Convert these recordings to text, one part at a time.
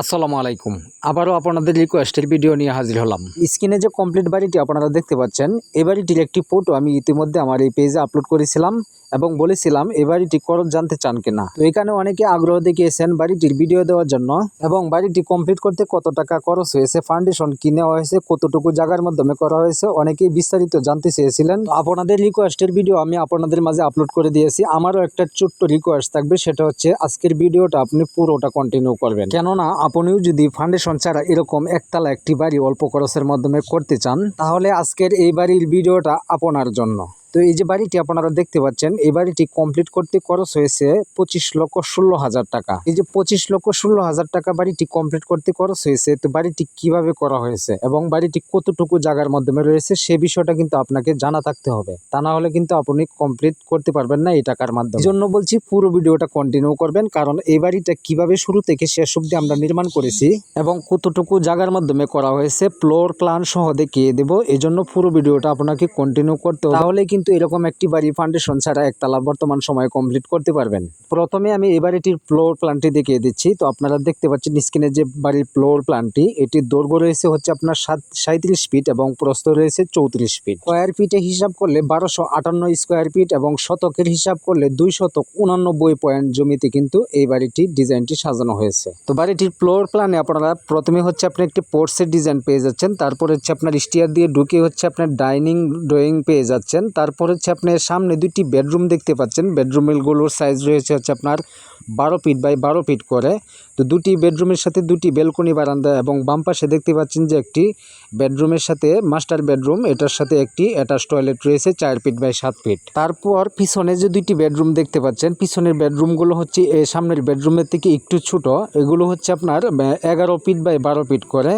আসসালামু আলাইকুম। আবারও আপনাদের রিকোয়েস্টের ভিডিও নিয়ে হাজির হলাম। স্ক্রিনে যে কমপ্লিট বাড়িটি আপনারা দেখতে পাচ্ছেন এই বাড়িটির একটি ফটো আমি ইতিমধ্যে আমার এই পেজে আপলোড করেছিলাম। এবং বলেছিলাম এই বাড়িটি খরচ জানতে চান কিনা? তো এখানে অনেকে আগ্রহ দেখিয়েছেন বাড়িটির ভিডিও দেওয়ার জন্য এবং বাড়িটি কমপ্লিট করতে কত টাকা খরচ হয়েছে, ফাউন্ডেশন কি নেওয়া হয়েছে, কতটুকু জায়গার মাধ্যমে করা হয়েছে, অনেকেই বিস্তারিত জানতে চেয়েছিলেন। আপনাদের রিকোয়েস্টের ভিডিও আমি আপনাদের মাঝে আপলোড করে দিয়েছি। আমারও একটা ছোট্ট রিকোয়েস্ট থাকবে, সেটা হচ্ছে আজকের ভিডিওটা আপনি পুরোটা কন্টিনিউ করবেন। কেননা আপনিও যদি ফাউন্ডেশন ছাড়া এরকম একতলা একটি বাড়ি অল্প খরচের মাধ্যমে করতে চান, তাহলে আজকের এই বাড়ির ভিডিওটা আপনার জন্য। তো এই যে বাড়িটি আপনারা দেখতে পাচ্ছেন, এই বাড়িটি কমপ্লিট করতে খরচ হয়েছে পঁচিশ লক্ষ ষোলো হাজার টাকা। এই যে পঁচিশ লক্ষ ষোলো হাজার টাকা বাড়িটি কমপ্লিট করতে খরচ হয়েছে, তো বাড়িটি কীভাবে করা হয়েছে এবং বাড়িটি কতটুকু জায়গার মাধ্যমে রয়েছে, সে বিষয়টা কিন্তু আপনাকে জানা থাকতে হবে। তা না হলে কিন্তু আপনি কমপ্লিট করতে পারবেন না এই টাকার মাধ্যমে। জন্য বলছি পুরো ভিডিওটা কন্টিনিউ করবেন, কারণ এই বাড়িটা কীভাবে শুরু থেকে শেষ অব্দি আমরা নির্মাণ করেছি এবং কতটুকু জায়গার মাধ্যমে করা হয়েছে ফ্লোর প্ল্যান সহ দেখিয়ে দেবো। এই জন্য পুরো ভিডিওটা আপনাকে কন্টিনিউ করতে হবে। তাহলে কিন্তু এরকম একটি বাড়ি ফাউন্ডেশন ছাড়া একতলা বর্তমান সময়ে কমপ্লিট করতে পারবেন। প্রথমে আমি এই বাড়িটির ফ্লোর প্ল্যানটি দেখিয়ে দিচ্ছি। তো আপনারা দেখতে পাচ্ছেন স্ক্রিনে যে বাড়ির ফ্লোর প্ল্যানটি এটির দৈর্ঘ্য রয়েছে হচ্ছে আপনার সাত সাঁত্রিশ ফিট এবং প্রস্থ রয়েছে চৌত্রিশ ফিট স্কোয়ার ফিটে হিসাব করলে বারোশো আটান্ন স্কোয়ার ফিট এবং শতকের হিসাব করলে দুই শতক উনানব্বই পয়েন্ট জমিতে কিন্তু এই বাড়িটির ডিজাইনটি সাজানো হয়েছে। তো বাড়িটির ফ্লোর প্ল্যানে আপনারা প্রথমে হচ্ছে আপনি একটি পোর্টসের ডিজাইন পেয়ে যাচ্ছেন, তারপর হচ্ছে আপনার স্টিয়ার দিয়ে ঢুকে হচ্ছে আপনার ডাইনিং ড্রয়িং পেয়ে যাচ্ছেন, তারপর হচ্ছে আপনি সামনে দুটি বেডরুম দেখতে পাচ্ছেন। বেডরুমগুলোর সাইজ রয়েছে হচ্ছে আপনার বারো ফিট বাই বারো ফিট করে। তো দুটি বেডরুমের সাথে দুটি বেলকনি বারান্দা এবং বাম পাশে দেখতে পাচ্ছেন যে একটি বেডরুমের সাথে মাস্টার বেডরুম, এটার সাথে একটি অ্যাটাচ টয়লেট রয়েছে চার ফিট বাই সাত ফিট। তারপর পিছনে যে দুইটি বেডরুম দেখতে পাচ্ছেন, পিছনের বেডরুমগুলো হচ্ছে সামনের বেডরুমের থেকে একটু ছোট, এগুলো হচ্ছে আপনার এগারো ফিট বাই বারো ফিট করে।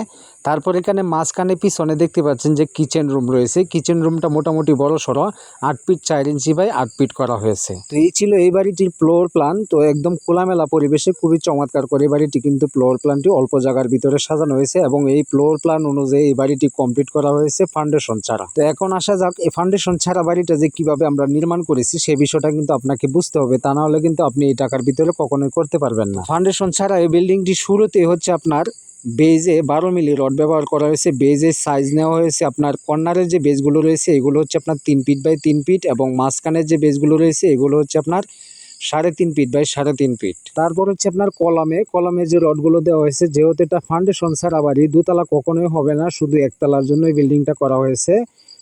তারপর এখানে মাঝখানে পিছনে দেখতে পাচ্ছেন যে কিচেন রুম রয়েছে, কিচেন রুমটা মোটামুটি বড় সড়ো, আট ফিট চার ইঞ্চি বাই আট ফিট করা হয়েছে। তো এই ছিল এই বাড়িটির ফ্লোর প্ল্যান, তো একদম খোলামেলা পরিবেশে খুবই চমৎকার করে বাড়িটি কিন্তু ফ্লোর প্ল্যানটি অল্প জায়গার ভিতরে সাজানো হয়েছে এবং এই ফ্লোর প্ল্যান অনুযায়ী এই বাড়িটি কমপ্লিট করা হয়েছে ফাউন্ডেশন ছাড়া। তো এখন আসা যাক, এই ফাউন্ডেশন ছাড়া বাড়িটা যে কীভাবে আমরা নির্মাণ করেছি সেই বিষয়টা কিন্তু আপনাকে বুঝতে হবে, তা না হলে কিন্তু আপনি এই টাকার ভিতরে কখনোই করতে পারবেন না। ফাউন্ডেশন ছাড়া এই বিল্ডিংটি শুরুতে হচ্ছে আপনার বেজে বারো মিলি রড ব্যবহার করা হয়েছে বেজের সাইজ নেওয়া হয়েছে আপনার কর্নারের যে বেজগুলো রয়েছে, এগুলো হচ্ছে আপনার তিন ফিট বাই তিন ফিট এবং মাঝখানের যে বেজগুলো রয়েছে, এগুলো হচ্ছে আপনার সাড়ে তিন ফিট বাই সাড়ে তিন ফিট তারপর হচ্ছে আপনার কলামে কলামে যে রডগুলো দেওয়া হয়েছে, যেহেতু এটা ফাউন্ডেশন ছাড়া বাড়ি, দুতলা কখনোই হবে না, শুধু একতলার জন্য এই বিল্ডিংটা করা হয়েছে।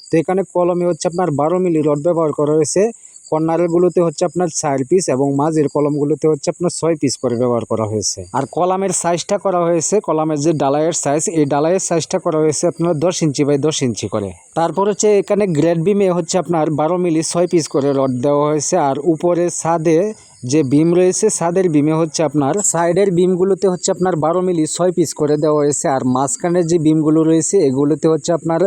তো এখানে কলমে হচ্ছে আপনার বারো মিলি রড ব্যবহার করা হয়েছে। কর্নারেরগুলোতে হচ্ছে আপনার চার পিস এবং মাঝের কলমগুলোতে হচ্ছে আপনার ছয় পিস করে ব্যবহার করা হয়েছে। আর কলামের সাইজটা করা হয়েছে, কলামের যে ডালাইয়ের সাইজ এই ডালাইয়ের সাইজটা করা হয়েছে আপনার দশ ইঞ্চি বাই দশ ইঞ্চি করে। তারপর হচ্ছে এখানে গ্রেড বিমে হচ্ছে আপনার বারো মিলি ছয় পিস করে রড দেওয়া হয়েছে। আর উপরে ছাদে যে বিম রয়েছে, ছাদের বিমে হচ্ছে আপনার সাইডের বিমগুলোতে হচ্ছে আপনার বারো মিলি ছয় পিস করে দেওয়া হয়েছে। আর মাঝখানের যে বিমগুলো রয়েছে, এগুলোতে হচ্ছে আপনার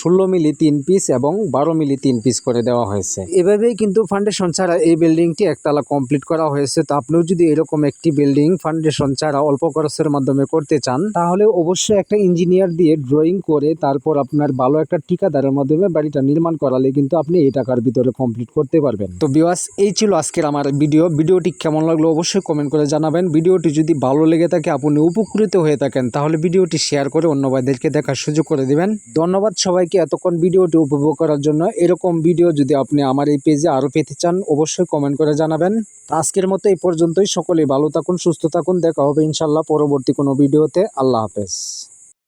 ষোলো মিলি তিন পিস এবং বারো মিলি তিন পিস করে দেওয়া হয়েছে। এভাবেই কিন্তু ফাউন্ডেশন ছাড়া এই বিল্ডিংটি একতলা কমপ্লিট করা হয়েছে। তো আপনিও যদি এরকম একটি বিল্ডিং ফাউন্ডেশন ছাড়া অল্প খরচের মাধ্যমে করতে চান, তাহলে অবশ্যই একটা ইঞ্জিনিয়ার দিয়ে ড্রয়িং করে তারপর আপনার ভালো একটা ঠিকাদারের মাধ্যমে বাড়িটা নির্মাণ করালে কিন্তু আপনি এই টাকার ভিতরে কমপ্লিট করতে পারবেন। তো বিওয়াস এই ছিল আজকের আমার ভিডিও ভিডিওটি কেমন লাগল অবশ্যই কমেন্ট করে জানাবেন। ভিডিওটি যদি ভালো লেগে থাকে, আপনি উপকৃত হয়ে থাকেন, তাহলে ভিডিওটি শেয়ার করে অন্য ভাইদেরকে দেখার সুযোগ করে দিবেন। ধন্যবাদ সবাইকে এতক্ষণ ভিডিওটি উপভোগ করার জন্য। এরকম ভিডিও যদি আপনি আমার এই পেজে আরও পেতে চান, অবশ্যই কমেন্ট করে জানাবেন। আজকের মতো এই পর্যন্তই। সকলেই ভালো থাকুন, সুস্থ থাকুন। দেখা হবে ইনশাল্লাহ পরবর্তী কোনো ভিডিওতে আল্লাহ হাফেজ।